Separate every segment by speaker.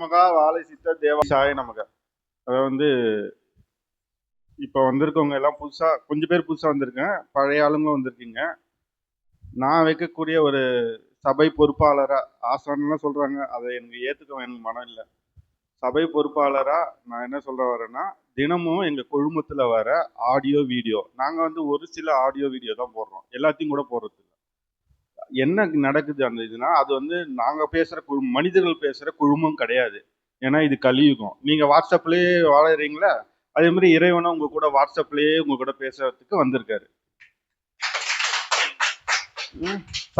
Speaker 1: ஆத்மகா வாழை சித்த தேவசாய நமக. அதை வந்து இப்போ வந்திருக்கவங்க எல்லாம் புதுசாக கொஞ்சம் பேர் புதுசாக வந்திருக்கேன். பழைய ஆளுங்க வந்திருக்கீங்க. நான் வைக்கக்கூடிய ஒரு சபை பொறுப்பாளராக ஆசான்லாம் சொல்கிறாங்க அதை எனக்கு ஏற்றுக்க எனக்கு மனம் இல்லை. சபை பொறுப்பாளராக நான் என்ன சொல்ல வரேன்னா தினமும் எங்கள் குழுமத்தில் வர ஆடியோ வீடியோ. நாங்கள் வந்து ஒரு சில ஆடியோ வீடியோ தான் போடுறோம். எல்லாத்தையும் கூட போடுறது என்ன நடக்குது அந்த இதுனா அது வந்து நாங்கள் பேசுகிற குழு மனிதர்கள் பேசுகிற குழுமம் கிடையாது. ஏன்னா இது கலியுகம். நீங்கள் வாட்ஸ்அப்லேயே வாழறீங்களா? அதே மாதிரி இறைவனை உங்க கூட வாட்ஸ்அப்லேயே உங்க கூட பேசுறதுக்கு வந்திருக்காரு.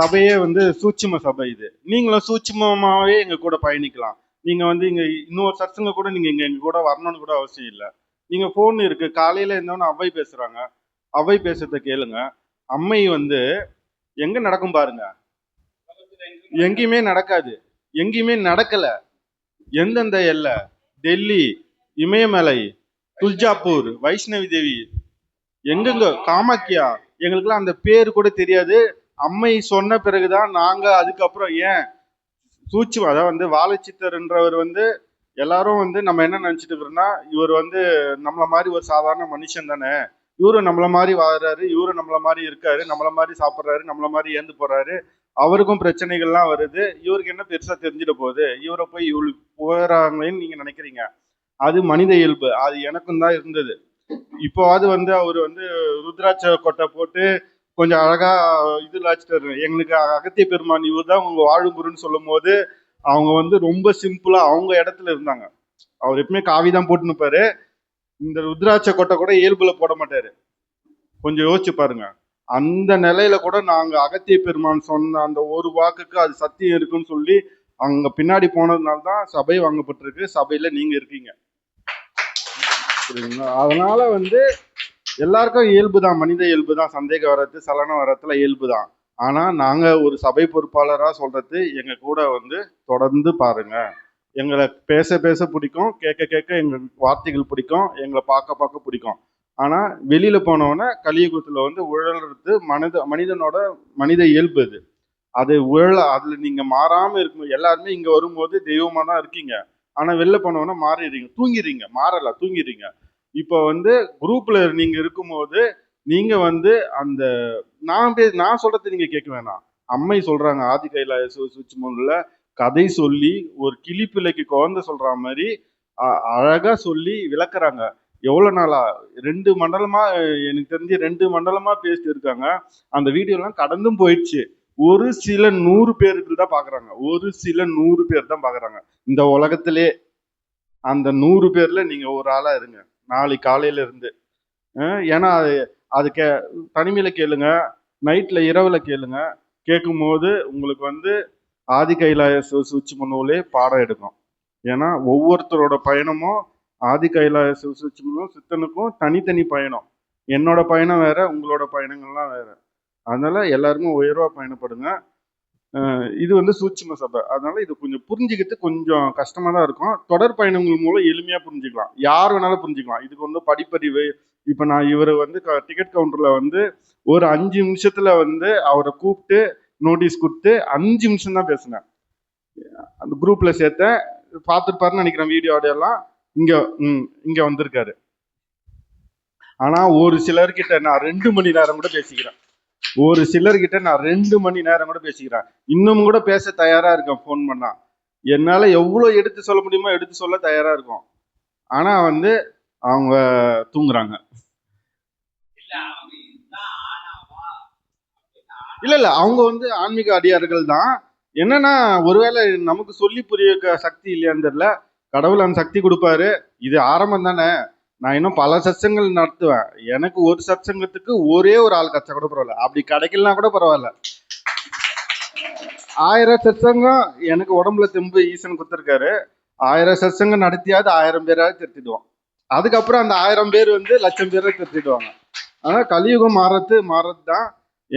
Speaker 1: சபையே வந்து சூட்சும சபை இது. நீங்களும் சூட்சுமமாவே எங்க கூட பயணிக்கலாம். நீங்க வந்து இங்க இன்னொரு சர்ச்சுங்க கூட நீங்க இங்க எங்க கூட வரணும்னு கூட அவசியம் இல்லை. நீங்க போன் இருக்கு. காலையில இருந்தவொன்னு அவை பேசுறாங்க. அவை பேசுறத கேளுங்க. அம்மை வந்து எங்க நடக்கும் பாருங்க. எங்கேயுமே நடக்காது. எங்கேயுமே நடக்கல. எந்தெந்த எல்லை? டெல்லி இமயமலை துல்ஜாப்பூர் வைஷ்ணவி தேவி எங்கெங்க? காமாக்கியா. எங்களுக்கெல்லாம் அந்த பேர் கூட தெரியாது. அம்மை சொன்ன பிறகுதான் நாங்க அதுக்கப்புறம் ஏன் சூட்சும அதாவது வந்து வாழைச்சித்தர்ன்றவர் வந்து எல்லாரும் வந்து நம்ம என்ன நினைச்சிட்டு இருக்கிறோம்னா இவர் வந்து நம்மள மாதிரி ஒரு சாதாரண மனுஷன் தானே. இவரும் நம்மள மாதிரி வாழறாரு இவரும் நம்மள மாதிரி இருக்காரு நம்மள மாதிரி சாப்பிட்றாரு நம்மள மாதிரி ஏந்து போறாரு. அவருக்கும் பிரச்சனைகள்லாம் வருது. இவருக்கு என்ன பெருசா தெரிஞ்சிட போகுது? இவரை போய் இவ்வளவு போறாங்களேன்னு நீங்க நினைக்கிறீங்க? அது மனித இயல்பு. அது எனக்கும் தான் இருந்தது. இப்போவாது வந்து அவர் வந்து ருத்ராட்ச கொட்டை போட்டு கொஞ்சம் அழகா இதுல வச்சுட்டாரு எங்களுக்கு அகத்திய பெருமான் இவர் தான் உங்க வாழும் குருன்னு சொல்லும் போது அவங்க வந்து ரொம்ப சிம்பிளா அவங்க இடத்துல இருந்தாங்க. அவர் எப்பவுமே காவி தான் போட்டு இந்த ருத்ராட்ச கொட்டை கூட இயல்புல போட மாட்டாரு. கொஞ்சம் யோசிச்சு பாருங்க. அந்த நிலையில கூட நாங்க அகத்திய பெருமான் சொன்ன அந்த ஒரு வாக்குக்கு அது சத்தியம் இருக்குன்னு சொல்லி அங்க பின்னாடி போனதுனால தான் சபை வாங்கப்பட்டிருக்கு. சபையில நீங்க இருக்கீங்க. புரியுதுங்களா? அதனால வந்து எல்லாருக்கும் இயல்பு தான் மனித இயல்பு தான் சந்தேகம் வர்றது சலனம் வர்றதுல இயல்பு தான் ஆனா நாங்க ஒரு சபை பொறுப்பாளரா சொல்றது எங்க கூட வந்து தொடர்ந்து பாருங்க. எங்களை பேச பேச பிடிக்கும் கேட்க கேட்க எங்கள் வார்த்தைகள் பிடிக்கும் எங்களை பார்க்க பார்க்க பிடிக்கும். ஆனால் வெளியில் போனவொடனே கலியுகத்தில் வந்து உழல்றது மனித மனிதனோட மனித இயல்பு அது. அது உழல அதில் நீங்கள் மாறாமல் இருக்கும் எல்லாருமே இங்கே வரும்போது தெய்வமாக தான் இருக்கீங்க. ஆனால் வெளில போனவொடனே மாறிடுறீங்க தூங்கிடுறீங்க மாறலை தூங்கிடுறீங்க. இப்போ வந்து குரூப்பில் நீங்கள் இருக்கும்போது நீங்கள் வந்து அந்த நான் பே நான் சொல்கிறத நீங்கள் கேட்க வேணாம். அம்மை சொல்கிறாங்க ஆதி கைலாய சுவிட்ச்மோன்ல கதை சொல்லி ஒரு கிளி பிள்ளைக்கு குழந்தை சொல்ற மாதிரி அ- அழகா சொல்லி விளக்குறாங்க. எவ்வளோ நாளா? ரெண்டு மண்டலமா எனக்கு தெரிஞ்சு ரெண்டு மண்டலமா பேசிட்டு இருக்காங்க. அந்த வீடியோலாம் கடந்தும் போயிடுச்சு. ஒரு சில நூறு பேருக்கு தான் பாக்குறாங்க. ஒரு சில நூறு பேர் தான் பாக்குறாங்க. இந்த உலகத்திலே அந்த நூறு பேர்ல நீங்க ஒரு ஆளா இருங்க. நாளைக்கு காலையில இருந்து. ஏன்னா அது அது கே தனிமையில கேளுங்க. நைட்ல இரவுல கேளுங்க. கேட்கும்போது உங்களுக்கு வந்து ஆதி கைலாய சு- சூட்சும பாடம் எடுக்கும் ஏன்னா ஒவ்வொருத்தரோட பயணமும் ஆதி கைலாய சு- சூட்சுமனும் சித்தனுக்கும் தனித்தனி பயணம். என்னோட பயணம் வேற உங்களோட பயணங்கள்லாம் வேற. அதனால எல்லாருமே உயர்வா பயணப்படுங்க. இது வந்து சூட்சும சபை. அதனால இது கொஞ்சம் புரிஞ்சுக்கிறது கொஞ்சம் கஷ்டமா தான் இருக்கும். தொடர் பயணங்கள் மூலம் எளிமையா புரிஞ்சுக்கலாம். யார் வேணாலும் புரிஞ்சுக்கலாம். இதுக்கு வந்து படிப்பறிவு. இப்ப நான் இவர் வந்து டிக்கெட் கவுண்டர்ல வந்து ஒரு அஞ்சு நிமிஷத்துல வந்து அவரை கூப்பிட்டு நோட்டீஸ் கொடுத்து அஞ்சு நிமிஷம் தான் பேசினேன். அந்த குரூப்ல சேர்த்தேன் பார்த்துருப்பாருன்னு நினைக்கிறேன் வீடியோ ஆடியோலாம் எல்லாம். இங்க ம் இங்க வந்திருக்காரு. ஆனா ஒரு சிலர்கிட்ட நான் ரெண்டு மணி நேரம் கூட பேசிக்கிறேன். ஒரு சிலர்கிட்ட நான் ரெண்டு மணி நேரம் கூட பேசிக்கிறேன். இன்னமும் கூட பேச தயாரா இருக்கேன் ஃபோன் பண்ணா. என்னால எவ்வளவு எடுத்து சொல்ல முடியுமோ எடுத்து சொல்ல தயாரா இருக்கும். ஆனா வந்து அவங்க தூங்குறாங்க. இல்ல இல்ல. அவங்க வந்து ஆன்மீக அடியார்கள் தான். என்னன்னா ஒருவேளை நமக்கு சொல்லி புரிய சக்தி இல்லையான்னு தெரியல. கடவுள் அந்த சக்தி கொடுப்பாரு. இது ஆரம்பம் தானே. நான் இன்னும் பல சத்சங்கள் நடத்துவேன். எனக்கு ஒரு சத்சங்கத்துக்கு ஒரே ஒரு ஆள் கச்சா கூட பரவாயில்ல. அப்படி கிடைக்கலனா கூட பரவாயில்ல. ஆயிரம் சத்சங்கம் எனக்கு உடம்புல தெம்பு ஈசன் கொடுத்துருக்காரு ஆயிரம் சத்சங்கம் நடத்தியாவது ஆயிரம் பேராவது திருத்திடுவோம். அதுக்கப்புறம் அந்த ஆயிரம் பேர் வந்து லட்சம் பேரை திருத்திடுவாங்க. ஆனால் கலியுகம் மாறது மாறது தான்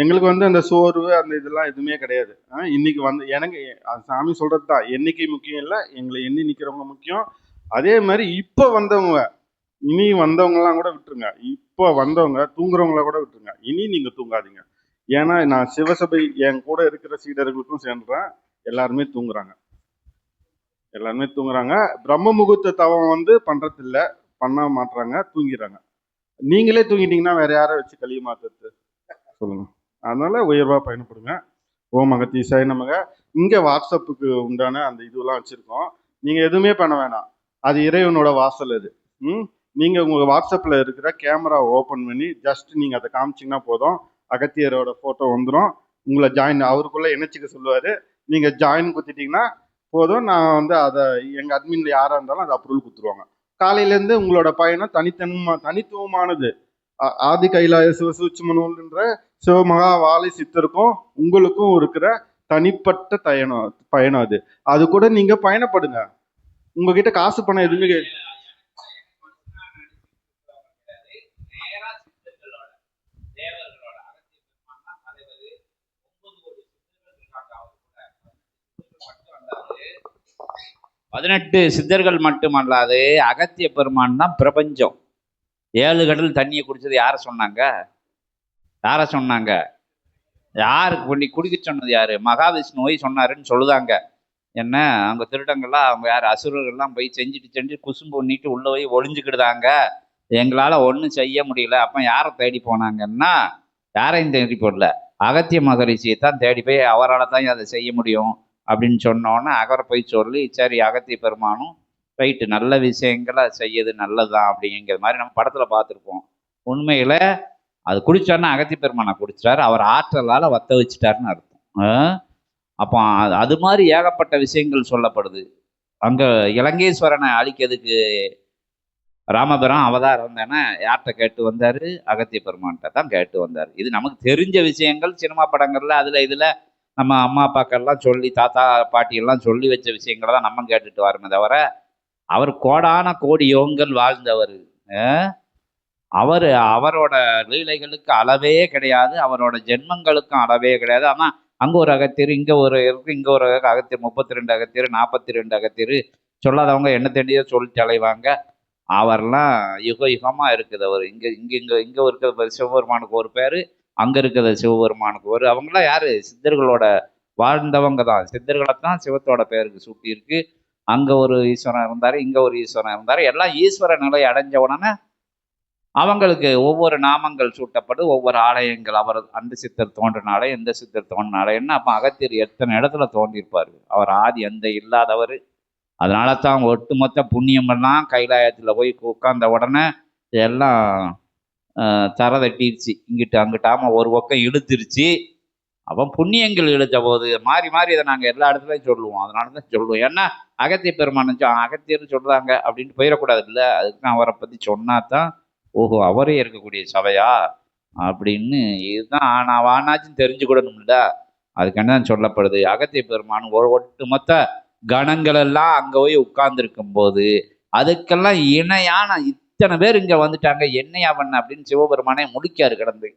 Speaker 1: எங்களுக்கு வந்து அந்த சோர்வு அந்த இதெல்லாம் எதுவுமே கிடையாது. இன்னைக்கு வந்து எனக்கு சாமி சொல்றது தான் எண்ணிக்கை முக்கியம் இல்லை எங்களை எண்ணி நிற்கிறவங்க முக்கியம். அதே மாதிரி இப்போ வந்தவங்க இனி வந்தவங்கலாம் கூட விட்டுருங்க. இப்போ வந்தவங்க தூங்குறவங்கள கூட விட்டுருங்க. இனி நீங்கள் தூங்காதீங்க. ஏன்னா நான் சிவசபை என் கூட இருக்கிற சீடர்களுக்கும் சேர்ந்துறேன் எல்லாருமே தூங்குறாங்க. எல்லாருமே தூங்குறாங்க. பிரம்ம முகூர்த்த தவம் வந்து பண்ணுறதில்ல பண்ண மாட்டுறாங்க தூங்கிடுறாங்க. நீங்களே தூங்கிட்டீங்கன்னா வேற யாரை வச்சு கழிய மாத்துறது? சொல்லுங்கள் அதனால் உயர்வாக பயணப்படுங்க. ஓம் அகத்தீசாய் நமக. இங்கே வாட்ஸ்அப்புக்கு உண்டான அந்த இதுவெல்லாம் வச்சுருக்கோம். நீங்கள் எதுவுமே பண்ண வேணாம். அது இறைவனோட வாசல் அது. ம்? நீங்கள் உங்கள் வாட்ஸ்அப்பில் இருக்கிற கேமரா ஓப்பன் பண்ணி ஜஸ்ட் நீங்கள் அதை காமிச்சீங்கன்னா போதும். அகத்தியரோட ஃபோட்டோ வந்துடும் உங்களை ஜாயின் அவருக்குள்ளே இணைச்சிக்க சொல்லுவார். நீங்கள் ஜாயின் கொடுத்துட்டிங்கன்னா போதும். நான் வந்து அதை எங்கள் அட்மினில் யாராக இருந்தாலும் அதை அப்ரூவல் கொடுத்துருவாங்க. காலையிலேருந்து உங்களோட பயணம் தனித்தன்மா தனித்துவமானது. ஆதி கைலாய சிவசூட்சமனூல்ன்ற சிவமகா வாழை சித்தருக்கும் உங்களுக்கும் இருக்கிற தனிப்பட்ட பயணம் பயணம் அது. அது கூட நீங்க பயணப்படுங்க. உங்ககிட்ட காசு பணம் எதுவுமே கே-
Speaker 2: பதினெட்டு சித்தர்கள் மட்டுமல்லாது அகத்திய பெருமான் தான் பிரபஞ்சம். ஏழு கடல் தண்ணியை குடிச்சது யார சொன்னாங்க? யார சொன்னாங்க? யாருக்கு பண்ணி குடிக்க சொன்னது யாரு? மகாவிஷ்ணுவை சொன்னாருன்னு சொல்லுதாங்க. என்ன? அவங்க திருடங்கள்லாம் அவங்க யார்? அசுரர்கள்லாம் போய் செஞ்சுட்டு செஞ்சு குசும்பு பண்ணிட்டு உள்ளே போய் ஒளிஞ்சுக்கிடுதாங்க. எங்களால் ஒன்றும் செய்ய முடியல. அப்போ யாரை தேடி போனாங்கன்னா யாரையும் தேடி போடல. அகத்திய மகரிஷியை தான் தேடி போய் அவரால் தான் அதை செய்ய முடியும் அப்படின்னு சொன்னோன்னே அகரை போய் சொல்லி சரி அகத்திய பெருமானும் ரைட்டு நல்ல விஷயங்களை செய்யது நல்லதுதான் அப்படிங்கிற மாதிரி நம்ம படத்தில் பார்த்துருப்போம். உண்மையில் அது குடிச்சோன்னா அகத்தி பெருமானை குடிச்சிட்டாரு அவர் ஆற்றலால் வத்த வச்சிட்டாருன்னு அர்த்தம். ஆ? அப்போ அது- அது மாதிரி ஏகப்பட்ட விஷயங்கள் சொல்லப்படுது. அங்கே இலங்கேஸ்வரனை அழிக்கிறதுக்கு ராமபுரம் அவதாரம் தானே யார்கிட்ட கேட்டு வந்தார்? அகத்திய பெருமான்கிட்ட தான் கேட்டு வந்தார். இது நமக்கு தெரிஞ்ச விஷயங்கள் சினிமா படங்களில் அதில் இதில் நம்ம அம்மா அப்பாக்கள்லாம் சொல்லி தாத்தா பாட்டியெல்லாம் சொல்லி வச்ச விஷயங்களை தான் நம்ம கேட்டுட்டு வரமே தவிர அவர் கோடான கோடி யோகங்கள் வாழ்ந்தவர் அவர் அவரோட லீலைகளுக்கு அளவே கிடையாது அவரோட ஜென்மங்களுக்கும் அளவே கிடையாது. ஆனால் அங்கே ஒரு அகத்தியர் இங்கே ஒரு இருக்கு இங்கே ஒரு அகத்தியர் முப்பத்தி ரெண்டு அகத்தியர் நாற்பத்தி ரெண்டு அகத்தியர். சொல்லாதவங்க என்ன தெரிஞ்சோ சொல்லி அலைவாங்க அவர்லாம் யுக யுகமாக இருக்குது அவர். இங்கே இங்கே இங்கே இங்கே இருக்கிற சிவபெருமானுக்கு ஒரு பேர் அங்கே இருக்கிற சிவபெருமானுக்கு ஒரு. அவங்களாம் யார்? சித்தர்களோட வாழ்ந்தவங்க தான். சித்தர்களை தான் சிவத்தோட பேருக்கு சூட்டியிருக்கு. அங்க ஒரு ஈஸ்வரன் இருந்தார் இங்க ஒரு ஈஸ்வரன் இருந்தார். எல்லாம் ஈஸ்வர நிலை அடைஞ்ச உடனே அவங்களுக்கு ஒவ்வொரு நாமங்கள் சூட்டப்பட்டு ஒவ்வொரு ஆலயங்கள் அவர் அந்த சித்தர் தோன்றினாலே எந்த சித்தர் தோன்றினாலே என்ன? அப்போ அகத்தியர் எத்தனை இடத்துல தோன்றியிருப்பார்? அவர் ஆதி எந்த இல்லாதவர். அதனால தான் ஒட்டுமொத்த புண்ணியமெல்லாம் கைலாயத்தில் போய் உட்கார்ந்த உடனே எல்லாம் ஆஹ், தரை இங்கிட்டு அங்கிட்டாம ஒரு பக்கம் இழுத்துருச்சு. அவன் புண்ணியங்கள் இழுத்த போது மாறி மாறி இதை நாங்கள் எல்லா இடத்துலையும் சொல்லுவோம். அதனால தான் சொல்லுவோம் ஏன்னா அகத்திய பெருமான் அகத்தியர்னு சொல்கிறாங்க அப்படின்ட்டு போயிடக்கூடாது. இல்லை அதுக்கு அவரை பற்றி சொன்னா தான் ஓஹோ அவரே இருக்கக்கூடிய சபையா? அப்படின்னு இதுதான் ஆனா வானாச்சும் தெரிஞ்சுக்கிடணும்ல. அதுக்காண்டி தான் சொல்லப்படுது? அகத்திய பெருமான் ஒரு ஒட்டுமொத்த கணங்கள் எல்லாம் அங்கே போய் உட்கார்ந்துருக்கும் போது அதுக்கெல்லாம் இணையான இத்தனை பேர் இங்கே வந்துட்டாங்க. என்னையா பண்ண? அப்படின்னு சிவபெருமானே முடிக்காரு கிடந்து.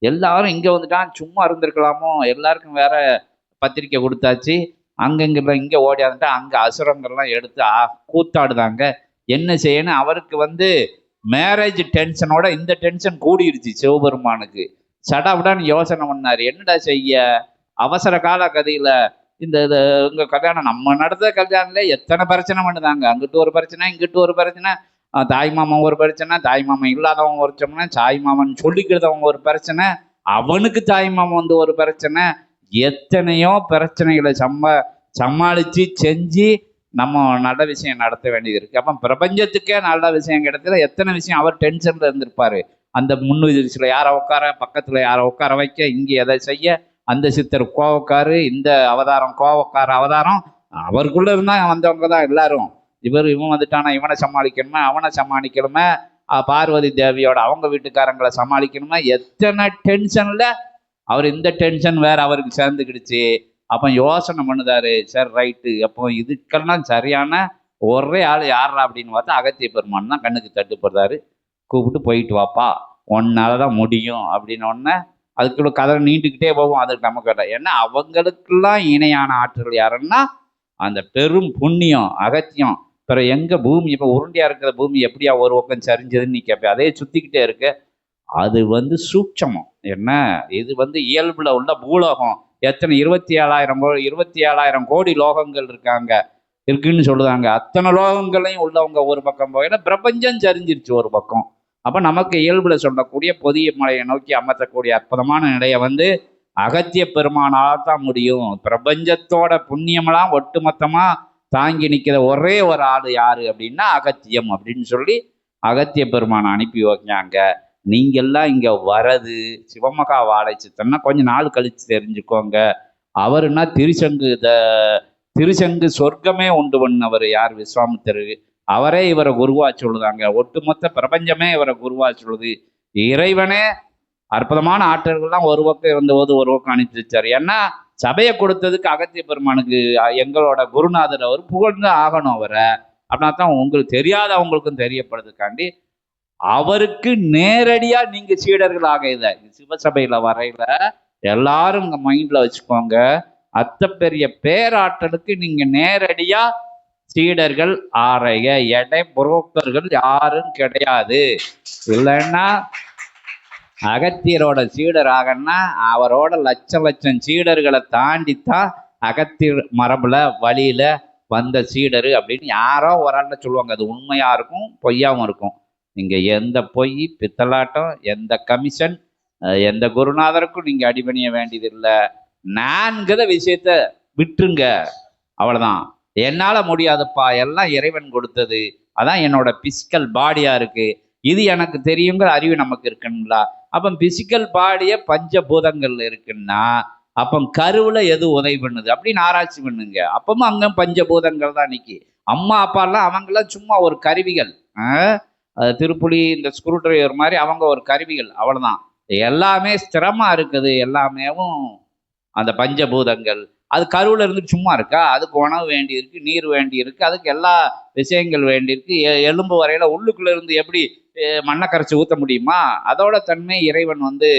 Speaker 2: எல்லாரும் இங்கே வந்துட்டான் சும்மா இருந்திருக்கலாமோ? எல்லாருக்கும் வேற பத்திரிக்கை கொடுத்தாச்சு. அங்கங்க இங்கே ஓடியாந்துட்டா அங்கே அசுரங்கள்லாம் எடுத்து ஆ- கூத்தாடுதாங்க. என்ன செய்யணும்? அவருக்கு வந்து மேரேஜ் டென்ஷனோட இந்த டென்ஷன் கூடிருச்சு சிவபெருமானுக்கு. சடாபடான்னு யோசனை பண்ணார். என்னடா செய்ய? அவசர கால கதையில் இந்த இது உங்க கல்யாணம் நம்ம நடந்த கல்யாணத்தில் எத்தனை பிரச்சனை பண்ணுதாங்க? அங்கிட்டு ஒரு பிரச்சனை இங்கிட்டு ஒரு பிரச்சனை. தாய் மாமன் ஒரு பிரச்சனை தாய் மாமன் இல்லாதவங்க ஒரு பிரச்சனை தாய் மாமன் சொல்லிக்கிறதவங்க ஒரு பிரச்சனை அவனுக்கு தாய் மாமன் வந்து ஒரு பிரச்சனை எத்தனையோ பிரச்சனைகளை சம்ம சமாளித்து செஞ்சு நம்ம நல்ல விஷயம் நடத்த வேண்டியது இருக்குது அப்போ பிரபஞ்சத்துக்கே நல்ல விஷயம் கிடைச்சது எத்தனை விஷயம் அவர் டென்ஷனில் இருந்திருப்பார்? அந்த முன்னுதிர்ச்சியில் யாரை உட்கார பக்கத்தில் யாரை உட்கார வைக்க இங்கே எதை செய்ய அந்த சித்தர் கோவக்காரு இந்த அவதாரம் கோவக்கார அவதாரம் அவருக்குள்ளே இருந்தால் வந்தவங்க தான் எல்லாரும். இவர் இவன் வந்துட்டானா இவனை சமாளிக்கணுமே அவனை சமாளிக்கணுமே? பார்வதி தேவியோட அவங்க வீட்டுக்காரங்களை சமாளிக்கணுமே? எத்தனை டென்ஷனில் அவர் இந்த டென்ஷன் வேற அவருக்கு சேர்ந்துக்கிடுச்சு. அப்போ யோசனை பண்ணுதாரு சரி ரைட்டு அப்போ இதுக்கெல்லாம் சரியான ஒரே ஆள் யாரா அப்படின்னு பார்த்தா அகத்திய பெருமான் தான் கண்ணுக்கு தட்டுப்படுறாரு. கூப்பிட்டு போயிட்டு வாப்பா ஒன்னால தான் முடியும் அப்படின்னு உடனே அதுக்குள்ள கதை நீண்டுக்கிட்டே போகும். அதுக்கு நம்ம கேட்ட ஏன்னா அவங்களுக்கெல்லாம் இணையான ஆற்றல் யாருன்னா அந்த பெரும் புண்ணியம் அகத்தியம். பிற எங்க பூமி இப்போ உருண்டையாக இருக்கிற பூமி எப்படியா ஒரு பக்கம் சரிஞ்சதுன்னு நீ கேட்ப அதே சுத்திக்கிட்டே இருக்க. அது வந்து சூட்சமம். என்ன? இது வந்து இயல்புல உள்ள பூலோகம். எத்தனை? இருபத்தி ஏழாயிரம் கோ- இருபத்தி ஏழாயிரம் கோடி லோகங்கள் இருக்காங்க. இருக்குன்னு சொல்லுதாங்க. அத்தனை லோகங்களையும் உள்ளவங்க ஒரு பக்கம் போகையில பிரபஞ்சம் சரிஞ்சிருச்சு ஒரு பக்கம். அப்போ நமக்கு இயல்புல சொல்லக்கூடிய புதிய மலையை நோக்கி அமர்த்தக்கூடிய அற்புதமான நிலையை வந்து அகத்திய பெருமானால் தான் முடியும். பிரபஞ்சத்தோட புண்ணியமெல்லாம் ஒட்டுமொத்தமாக தாங்கி நிற்கிற ஒரே ஒரு ஆள் யார் அப்படின்னா அகத்தியம் அப்படின்னு சொல்லி அகத்திய பெருமானை அனுப்பி வைக்காங்க நீங்கள்லாம் இங்கே வரது சிவமகா வாழை சித்தன்னா கொஞ்சம் நாள் கழித்து தெரிஞ்சுக்கோங்க. அவருன்னா திருச்சங்கு த திருச்சங்கு சொர்க்கமே உண்டு பண்ணவர் யார் விஸ்வாமித்தர்? அவரே இவரை குருவா சொல்லுதாங்க. ஒட்டுமொத்த பிரபஞ்சமே இவரை குருவா சொல்லுது. இறைவனே அற்புதமான ஆற்றல்கள்லாம் ஒரு பக்கம் இருந்தபோது ஒரு பக்கம் அனுப்பிச்சார் ஏன்னா சபையை கொடுத்ததுக்கு அகத்திய பெருமானுக்கு எங்களோட குருநாதர் அவர் புகழ்ந்து ஆகணும் அவரை. அப்படின்னா தான் உங்களுக்கு தெரியாதவங்களுக்கும் தெரியப்படுறதுக்காண்டி அவருக்கு நேரடியாக நீங்கள் சீடர்களாக இதை சிவசபையில் வரையில எல்லாரும் உங்கள் மைண்டில் வச்சுக்கோங்க. அத்த பெரிய பேராற்றலுக்கு நீங்கள் நேரடியாக சீடர்கள் ஆரைய எடை புரோக்கர்கள் யாரும் கிடையாது. இல்லைன்னா அகத்தியரோட சீடர் ஆகன்னா அவரோட லட்சம் லட்சம் சீடர்களை தாண்டித்தான் அகத்தியர் மரபில் வழியில் வந்த சீடர் அப்படின்னு யாரோ ஒரு ஆள்ல சொல்லுவாங்க. அது உண்மையாக இருக்கும் பொய்யாவும் இருக்கும். நீங்கள் எந்த பொய் பித்தலாட்டம் எந்த கமிஷன் எந்த குருநாதருக்கும் நீங்கள் அடிபணிய வேண்டியதில்லை. நான்கிற விஷயத்த விட்டுருங்க. அவ்வளோதான் என்னால் முடியாதுப்பா. எல்லாம் இறைவன் கொடுத்தது. அதான் என்னோட பிசிக்கல் பாடியாக இருக்குது இது எனக்கு தெரியுங்கிற அறிவு நமக்கு இருக்குங்களா? அப்போ பிசிக்கல் பாடிய பஞ்சபூதங்கள் இருக்குன்னா அப்போ கருவில் எது உதவி பண்ணுது? அப்படின்னு ஆராய்ச்சி பண்ணுங்க. அப்பவும் அங்கே பஞ்சபூதங்கள் தான் நிற்கி அம்மா அப்பாலாம் அவங்களாம் சும்மா ஒரு கருவிகள். திருப்புளி திருப்புலி இந்த ஸ்க்ரூ டிரைவர் மாதிரி அவங்க ஒரு கருவிகள். அவ்வளோதான் எல்லாமே ஸ்திரமாக இருக்குது. எல்லாமேவும் அந்த பஞ்சபூதங்கள். அது கருவில் இருந்து சும்மா இருக்கா? அதுக்கு உணவு வேண்டி இருக்கு நீர் வேண்டி இருக்கு அதுக்கு எல்லா விஷயங்கள் வேண்டி இருக்கு எ- எலும்பு வரையில உள்ளுக்குள்ள இருந்து எப்படி மண்ணை கரைச்சி ஊத்த முடியுமா? அதோட தன்மை இறைவன் வந்து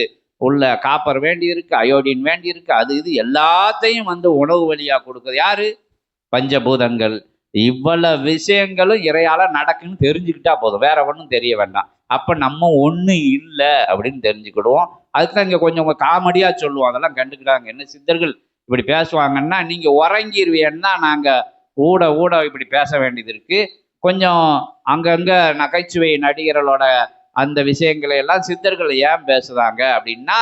Speaker 2: உள்ள காப்பர் வேண்டி இருக்கு அயோடின் வேண்டி இருக்கு அது இது எல்லாத்தையும் வந்து உணவு வழியா கொடுக்குது. யாரு? பஞ்சபூதங்கள். இவ்வளவு விஷயங்களும் இறையால நடக்குன்னு தெரிஞ்சுக்கிட்டா போதும். வேற ஒன்றும் தெரிய வேண்டாம். அப்ப நம்ம ஒண்ணு இல்லை அப்படின்னு தெரிஞ்சுக்கிடுவோம். அதுக்கு தான் இங்க கொஞ்சம் காமெடியா சொல்லுவோம். அதெல்லாம் கண்டுக்கிட்டாங்க என்ன சித்தர்கள் இப்படி பேசுவாங்கன்னா நீங்க உறங்கிருவீன்னா நாங்க ஊட ஊட இப்படி பேச வேண்டியது இருக்கு. கொஞ்சம் அங்கங்க நகைச்சுவை நடிகர்களோட அந்த விஷயங்களை எல்லாம் சித்தர்கள் ஏன் பேசுறாங்க அப்படின்னா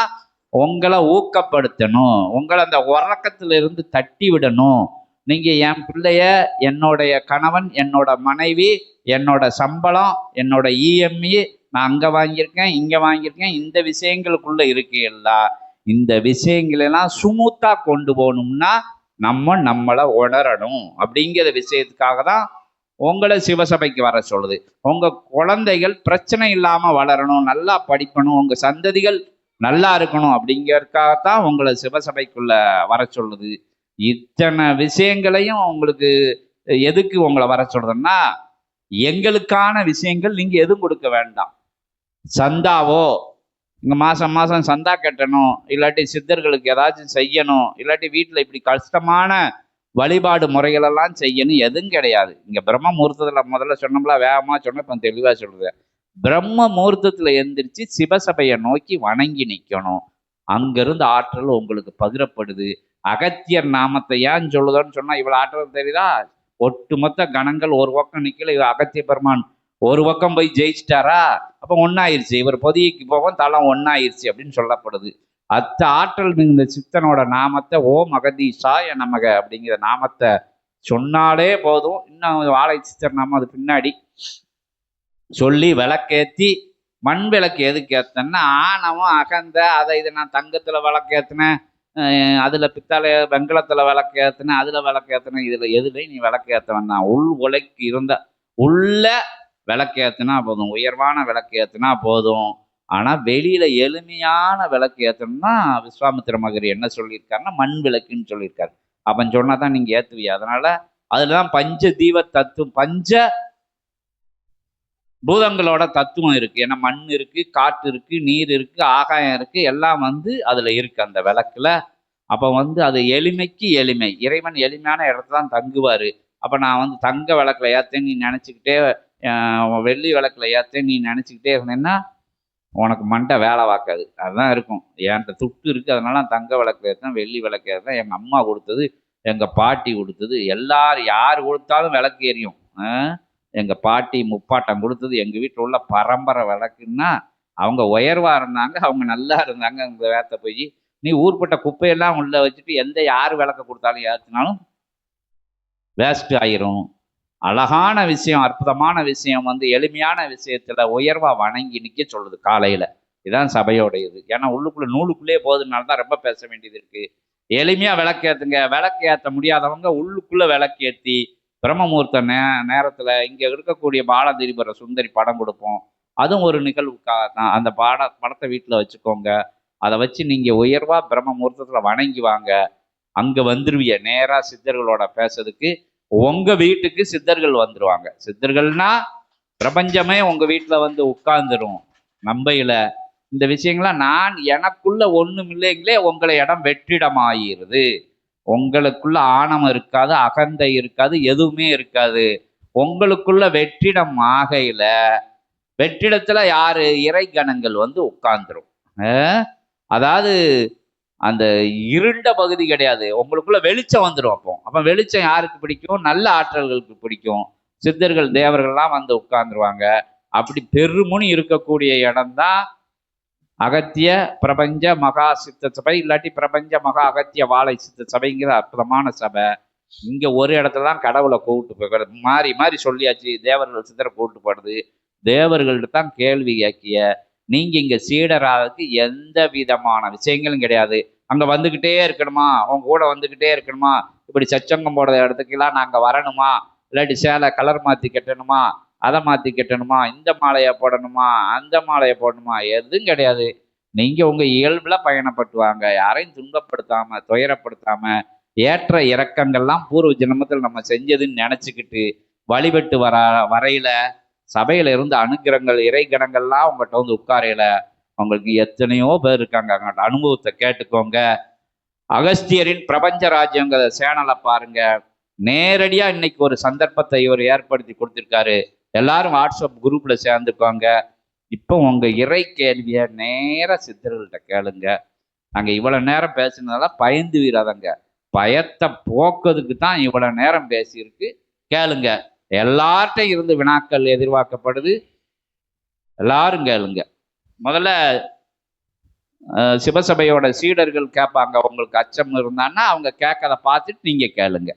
Speaker 2: உங்களை ஊக்கப்படுத்தணும் உங்களை அந்த உறக்கத்திலிருந்து தட்டி விடணும். நீங்க என் பிள்ளைய என்னுடைய கணவன் என்னோட மனைவி என்னோட சம்பளம் என்னோட இஎம்இ நான் அங்க வாங்கியிருக்கேன் இங்க வாங்கியிருக்கேன் இந்த விஷயங்களுக்குள்ள இருக்கு எல்லாம் இந்த விஷயங்களெல்லாம் சுமூத்தா கொண்டு போகணும்னா நம்ம நம்மளை உணரணும் அப்படிங்கிற விஷயத்துக்காக தான் உங்களை சிவசபைக்கு வர சொல்லுது. உங்க குழந்தைகள் பிரச்சனை இல்லாம வளரணும் நல்லா படிக்கணும் உங்க சந்ததிகள் நல்லா இருக்கணும் அப்படிங்கிறதுக்காகத்தான் உங்களை சிவசபைக்குள்ள வர சொல்லுது. இத்தனை விஷயங்களையும் உங்களுக்கு எதுக்கு உங்களை வர சொல்றதுன்னா எங்களுக்கான விஷயங்கள் நீங்க எதுவும் கொடுக்க வேண்டாம். சந்தாவோ இங்க மாசம் மாசம் சந்தா கட்டணும் இல்லாட்டி சித்தர்களுக்கு ஏதாச்சும் செய்யணும் இல்லாட்டி வீட்டுல இப்படி கஷ்டமான வழிபாடு முறைகளெல்லாம் செய்யணும் எதுவும் கிடையாது. இங்கே பிரம்ம முகூர்த்தத்தில் முதல்ல சொன்னோம்ல வேகமாக சொன்ன இப்போ தெளிவாக சொல்றது பிரம்ம முகூர்த்தத்தில் எந்திரிச்சு சிவசபையை நோக்கி வணங்கி நிற்கணும் அங்கிருந்து ஆற்றல் உங்களுக்கு பகிரப்படுது. அகத்தியர் நாமத்தை ஏன் சொல்லுதோன்னு சொன்னால் இவ்வளோ ஆற்றல் தெரியுதா? ஒட்டுமொத்த கணங்கள் ஒரு பக்கம் நிற்கல இவர் அகத்திய பெருமான் ஒரு பக்கம் போய் ஜெயிச்சிட்டாரா? அப்போ ஒன்றாயிருச்சு இவர் பொதிக்கு போகும் தளம் ஒன்றாயிருச்சு அப்படின்னு சொல்லப்படுது. அத்த ஆற்றல் மிகுந்த சித்தனோட நாமத்தை ஓம் அகதீஷாய நமக அப்படிங்கிற நாமத்தை சொன்னாலே போதும். இன்னும் வாழை சித்தர் நாம அது பின்னாடி சொல்லி விளக்கேத்தி மண் விளக்கு எதுக்கு ஏத்தன்னா ஆணவம் அகந்த அதை இதை நான் தங்கத்துல விளக்கேத்தினேன் அஹ் அதுல பித்தளை வெங்கலத்துல விளக்கு ஏத்தினேன் அதுல விளக்கு ஏத்தினேன் இதுல எதுலையும் நீ விளக்கு ஏத்த வேண்டாம். உள் உலைக்கு இருந்த உள்ள விளக்கு ஏத்துனா போதும். உயர்வான விளக்கு ஏத்துனா போதும். ஆனா வெளியில எளிமையான விளக்கு ஏற்றணும்னா விஸ்வாமித்திர மகர் என்ன சொல்லியிருக்காருன்னா மண் விளக்குன்னு சொல்லியிருக்காரு. அப்பன் நீங்கள் நீங்க அதனால் அதனால அதுலதான் பஞ்ச தீப தத்துவம் பஞ்ச பூதங்களோட தத்துவம் இருக்கு. ஏன்னா மண் இருக்கு காற்று இருக்கு நீர் இருக்கு ஆகாயம் இருக்கு எல்லாம் வந்து அதுல இருக்கு அந்த விளக்குல. அப்ப வந்து அது எளிமைக்கு எளிமை. இறைவன் எளிமையான இடத்துல தான் தங்குவாரு. அப்ப நான் வந்து தங்க விளக்குல ஏத்தேன்னு நீ நினைச்சுக்கிட்டே வெள்ளி விளக்குல ஏத்தேன்னு நீ நினைச்சுக்கிட்டே இருந்தேன்னா உனக்கு மண்டை வேலை பார்க்காது. அதுதான் இருக்கும். என்கிட்ட துட்டு இருக்குது அதனால தங்க விளக்கு ஏற்றேன் வெள்ளி விளக்கு ஏற்றேன் எங்கள் அம்மா கொடுத்தது எங்கள் பாட்டி கொடுத்தது எல்லாரும் யார் கொடுத்தாலும் விளக்கு எரியும். எங்கள் பாட்டி முப்பாட்டம் கொடுத்தது எங்கள் வீட்டில் உள்ள பரம்பரை விளக்குன்னா அவங்க உயர்வாக இருந்தாங்க அவங்க நல்லா இருந்தாங்க அந்த வேத்த போய் நீ ஊர்பட்ட குப்பையெல்லாம் உள்ளே வச்சுட்டு எந்த யார் விளக்க கொடுத்தாலும் ஏற்றினாலும் வேஸ்ட் ஆயிரும். அழகான விஷயம் அற்புதமான விஷயம் வந்து எளிமையான விஷயத்துல உயர்வா வணங்கி நிக்க சொல்லுது காலையில. இதுதான் சபையோட இது ஏன்னா உள்ளுக்குள்ள நூலுக்குள்ளே போகுதுனால தான் ரொம்ப பேச வேண்டியது இருக்கு. எளிமையா விளக்கேத்துங்க. விளக்கு ஏத்த முடியாதவங்க உள்ளுக்குள்ள விளக்கேத்தி பிரம்மமூர்த்த நே நேரத்துல இங்க இருக்கக்கூடிய பாலதிரிபுர சுந்தரி படம் கொடுப்போம். அதுவும் ஒரு நிகழ்வுக்காக தான். அந்த பாட படத்தை வீட்டுல வச்சுக்கோங்க. அதை வச்சு நீங்க உயர்வா பிரம்ம முகூர்த்தத்துல வணங்கி வாங்க. அங்க வந்துருவிய நேரா சித்தர்களோட பேசுறதுக்கு உங்க வீட்டுக்கு சித்தர்கள் வந்துருவாங்க. சித்தர்கள்னா பிரபஞ்சமே உங்க வீட்டுல வந்து உட்கார்ந்துரும். நம்பையில. இந்த விஷயங்கள்லாம் நான் எனக்குள்ள ஒண்ணும் இல்லைங்களே உங்களை இடம் வெற்றிடமாயிருது உங்களுக்குள்ள ஆணவம் இருக்காது அகந்தை இருக்காது எதுவுமே இருக்காது. உங்களுக்குள்ள வெற்றிடம் ஆகையில வெற்றிடத்துல யாரு? இறை கணங்கள் வந்து உட்கார்ந்துரும். அதாவது அந்த இருண்ட பகுதி கிடையாது. உங்களுக்குள்ள வெளிச்சம் வந்துடும் அப்போ. அப்போ வெளிச்சம் யாருக்கு பிடிக்கும்? நல்ல ஆற்றல்களுக்கு பிடிக்கும். சித்தர்கள் தேவர்கள்லாம் வந்து உட்கார்ந்துருவாங்க. அப்படி பெருமுனி இருக்கக்கூடிய இடம்தான் அகத்திய பிரபஞ்ச மகா சித்த சபை. இல்லாட்டி பிரபஞ்ச மகா அகத்திய வாழை சித்த சபைங்கிற அற்புதமான சபை. இங்க ஒரு இடத்துல தான் கடவுளை கூப்பிட்டு போகிறது மாறி மாறி சொல்லியாச்சு. தேவர்கள் சித்தரை கூப்பிட்டு போடுறது தேவர்கள்ட்ட தான் கேள்வி கேட்கிய நீங்க இங்க சீடராகிறதுக்கு எந்த விதமான விஷயங்களும் கிடையாது. அங்க வந்துகிட்டே இருக்கணுமா? உங்க கூட வந்துகிட்டே இருக்கணுமா? இப்படி சச்சங்கம் போடுற இடத்துக்கெல்லாம் நாங்க வரணுமா? இல்லாட்டி சேலை கலர் மாத்தி கட்டணுமா? அதை மாத்தி கட்டணுமா? இந்த மாலையை போடணுமா? அந்த மாலையை போடணுமா? எதுவும் கிடையாது. நீங்க உங்க இயல்புல பயணப்பட்டுவாங்க. யாரையும் துன்பப்படுத்தாம துயரப்படுத்தாம ஏற்ற இறக்கங்கள்லாம் பூர்வ ஜென்மத்தில் நம்ம செஞ்சதுன்னு நினச்சிக்கிட்டு வழிபட்டு வர வரையில சபையில இருந்து அனுக்கிரகங்கள் இறைகணங்கள்லாம் உங்கள்கிட்ட வந்து உட்காரையில. உங்களுக்கு எத்தனையோ பேர் இருக்காங்க. அவங்கள்ட்ட அனுபவத்தை கேட்டுக்கோங்க. அகஸ்தியரின் பிரபஞ்ச ராஜ்யங்கிற சேனலை பாருங்க. நேரடியா இன்னைக்கு ஒரு சந்தர்ப்பத்தை இவர் ஏற்படுத்தி கொடுத்திருக்காரு. எல்லாரும் வாட்ஸ்அப் குரூப்ல சேர்ந்துக்கோங்க. இப்போ உங்க இறை கேள்வியை நேர சித்தர்கள்ட்ட கேளுங்க. நாங்கள் இவ்வளோ நேரம் பேசினதெல்லாம் பயந்து வீராதங்க பயத்தை போக்குறதுக்கு தான் இவ்வளோ நேரம் பேசியிருக்கு. கேளுங்க. எல்லார்ட்டையும் இருந்து வினாக்கள் எதிர்பார்க்கப்படுது. எல்லாரும் கேளுங்க. முதல்ல சிவசபையோட சீடர்கள் கேட்பாங்க உங்களுக்கு அச்சம் இருந்தான்னா அவங்க கேட்கறத பார்த்துட்டு நீங்கள் கேளுங்க.